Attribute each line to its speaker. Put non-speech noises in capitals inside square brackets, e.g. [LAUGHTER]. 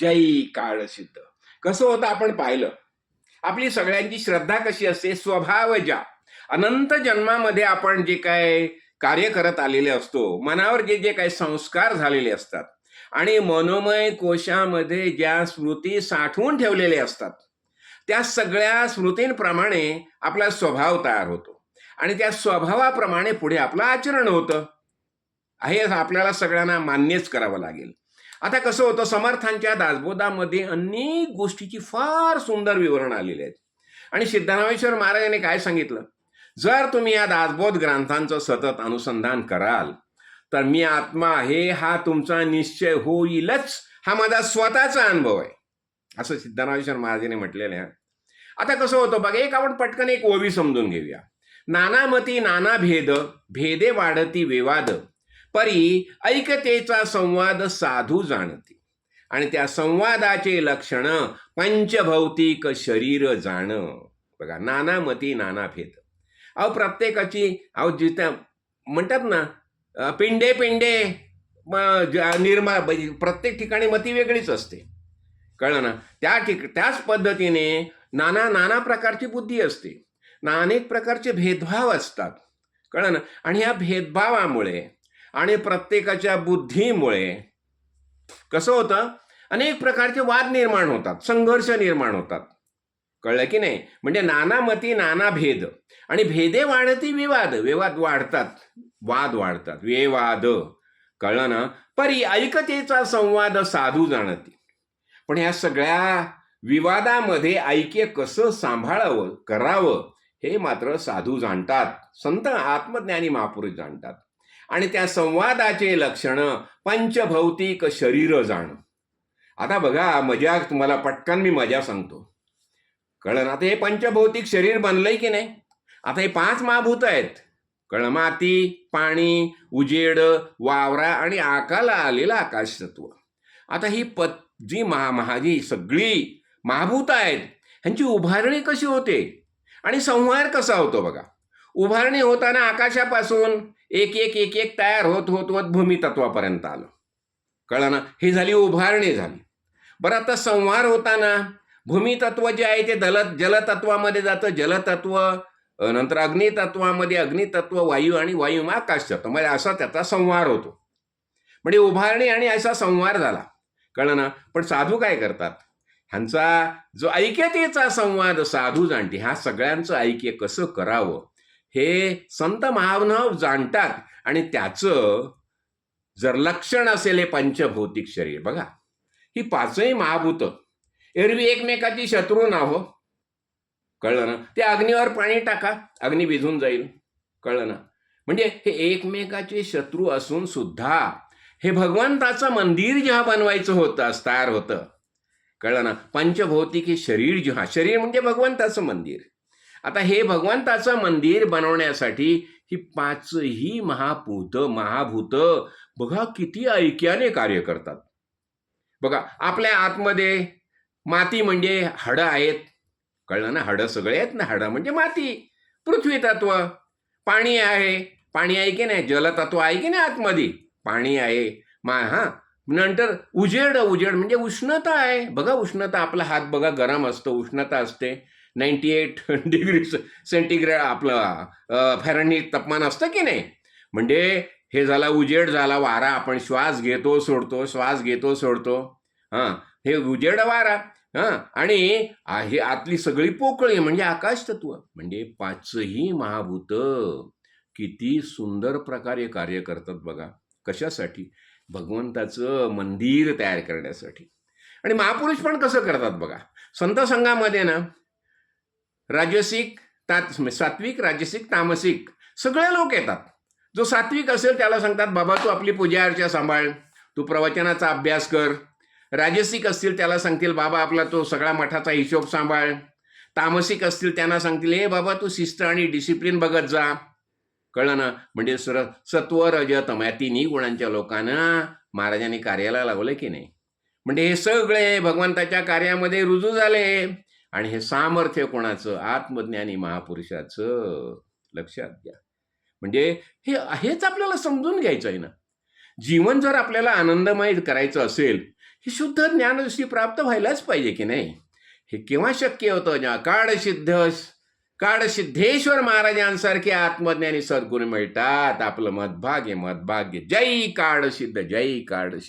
Speaker 1: जय काळ सिद्ध. कसं होतं आपण पाहिलं? आपली सगळ्यांची श्रद्धा कशी असते? स्वभाव ज्या. अनंत जन्मामध्ये आपण जे काय कार्य करत आलेले असतो मनावर जे जे काही संस्कार झालेले असतात आणि मनोमय कोशामध्ये ज्या स्मृती साठवून ठेवलेल्या असतात त्या सगळ्या स्मृतींप्रमाणे आपला स्वभाव तयार होतो. आणि त्या स्वभावाप्रमाणे पुढे आपलं आचरण होतं. हे आपल्याला सगळ्यांना मान्यच करावं लागेल. आता कसं होतं समर्थांच्या दासबोधामध्ये अनेक गोष्टीची फार सुंदर विवरण आलेली आहेत. आणि सिद्धरामेश्वर महाराजांनी काय सांगितलं? जर तुम्ही या दासबोध ग्रंथांचं सतत अनुसंधान कराल तर मी आत्मा आहे हा तुमचा निश्चय होईलच हा माझा स्वतःचा अनुभव आहे. असं सिद्धरामेश्वर महाराजांनी म्हटलेलं आहे. आता कसं होतं बघा एक आपण पटकन एक ओवी समजून घेऊया. नानामती नाना भेद भेदे वाढती विवाद परी ऐकतेचा संवाद साधू जाणते. आणि त्या संवादाचे लक्षण पंचभौतिक शरीर जाणं. बघा नाना मती नाना भेद. अहो प्रत्येकाची अहो जिथं म्हणतात ना पिंडे पिंडे निर्मा म्हणजे प्रत्येक ठिकाणी मती वेगळीच असते. कळलं ना? त्या ठिक त्याच पद्धतीने नाना नाना प्रकारची बुद्धी असते. ना अनेक प्रकारचे भेदभाव असतात. कळलं ना? आणि ह्या भेदभावामुळे आणि प्रत्येकाच्या बुद्धीमुळे. कसं होतं? अनेक प्रकारचे वाद निर्माण होतात संघर्ष निर्माण होतात. कळलं की नाही? म्हणजे नाना मती नाना भेद. आणि भेदे वाढती विवाद. विवाद वाढतात. वाद वाढतात. विवाद. कळलं ना? परी ऐकतेचा संवाद साधू जाणती. पण ह्या सगळ्या विवादामध्ये ऐक्य कसं सांभाळावं करावं हे मात्र साधू जाणतात. संत आत्मज्ञानी महापुरुष जाणतात. आणि त्या संवादाचे लक्षणं पंचभौतिक शरीर जाणं. आता बघा मजा तुम्हाला पटकन मी मजा सांगतो. कळलं आता हे पंचभौतिक शरीर बनलंय की नाही? आता हे पाच महाभूत आहेत. कळलं माती पाणी उजेड वावरा आणि आकाला आलेलं आकाश तत्व आता ही पत जी महा महाजी सगळी महाभूत आहेत ह्यांची उभारणी कशी होते? आणि संहार कसा होतो बघा? उभारणी होताना आकाशापासून एक एक एक एक तयार होत होत होत भूमितत्वापर्यंत आलं. कळलं ना? ही झाली उभारणी झाली. बरं आता संहार होताना भूमितत्व जे आहे ते दल जलतत्वामध्ये जातं. जलतत्व नंतर अग्नितत्वामध्ये अग्नितत्व वायू आणि वायू आकाश जातं म्हणजे असा त्याचा संहार होतो. म्हणजे उभारणी आणि असा संहार झाला. कळलं ना? पण साधू काय करतात? ह्यांचा जो ऐक्यतेचा संवाद साधू जाणते. ह्या सगळ्यांचं ऐक्य कसं करावं? हे संत महानुभाव जाणतात. आणि त्याचं जर लक्षण असेल हे पंचभौतिक शरीर बघा. ही पाचही महाभूत. एरवी एकमेकाची शत्रू नाव हो. कळलं ना? ते अग्नीवर पाणी टाका. अग्नी विझून जाईल. कळलं ना? म्हणजे हे एकमेकाचे शत्रू असून सुद्धा हे भगवंताचं मंदिर जेव्हा बनवायचं होतं तयार होतं. कळलं ना? पंचभौतिक हे शरीर जेव्हा शरीर म्हणजे भगवंताचं मंदिर. आता हे भगवंताचं मंदिर बनवण्यासाठी ही पाचही महाभूत महाभूत बघा किती ऐक्याने कार्य करतात. बघा आपल्या आतमध्ये माती म्हणजे हाडं आहेत. कळलं ना? हाडं सगळे आहेत ना? हाडं म्हणजे माती. पृथ्वी तत्व. पाणी आहे. पाणी आहे की नाही? जलतत्व आहे की नाही आतमध्ये? पाणी आहे. मा हा. नंतर उजेड उजेड म्हणजे उष्णता आहे. बघा उष्णता आपला हात बघा गरम असतो उष्णता असते. नाईन्टी एट [LAUGHS] डिग्री सेंटीग्रेड आपलं फॅरनिक तापमान असतं की नाही? म्हणजे हे झाला उजेड झाला वारा आपण श्वास घेतो सोडतो श्वास घेतो सोडतो. हां हे उजेड वारा हां आणि हे आतली सगळी पोकळी म्हणजे आकाश तत्व म्हणजे पाचही महाभूत किती सुंदर प्रकारे कार्य करतात बघा. कशासाठी? भगवंताचं मंदिर तयार करण्यासाठी. आणि महापुरुष पण कसं करतात बघा? संत संघामध्ये ना राजसिक तात म्हणजे सात्विक राजसिक तामसिक. सगळे लोक येतात. जो सात्विक असेल त्याला सांगतात बाबा तू आपली पूजा अर्चा सांभाळ. तू प्रवचनाचा अभ्यास कर. राजसिक असतील त्याला सांगतील बाबा आपला तो सगळा मठाचा हिशोब सांभाळ. तामसिक असतील त्यांना सांगतील हे बाबा तू शिस्त आणि डिसिप्लिन बघत जा. कळलं ना? म्हणजे सर सत्व रजतम या तिन्ही गुणांच्या लोकांना महाराजांनी कार्याला लावलं की नाही? म्हणजे हे सगळे भगवंताच्या कार्यामध्ये रुजू झाले. आणि हे सामर्थ्य कोणाचं? आत्मज्ञानी महापुरुषाचं लक्षात घ्या. म्हणजे हे हेच आपल्याला समजून घ्यायचं आहे ना. जीवन जर आपल्याला आनंदमय करायचं असेल हे शुद्ध ज्ञानदृष्टी प्राप्त व्हायलाच पाहिजे की नाही? हे केव्हा शक्य होतं? जेव्हा काळसिद्ध काळसिद्धेश्वर महाराजांसारखे आत्मज्ञानी सद्गुण मिळतात. आपलं मदभाग्य मदभाग्य. जय काळसिद्ध जय काळसिद्ध.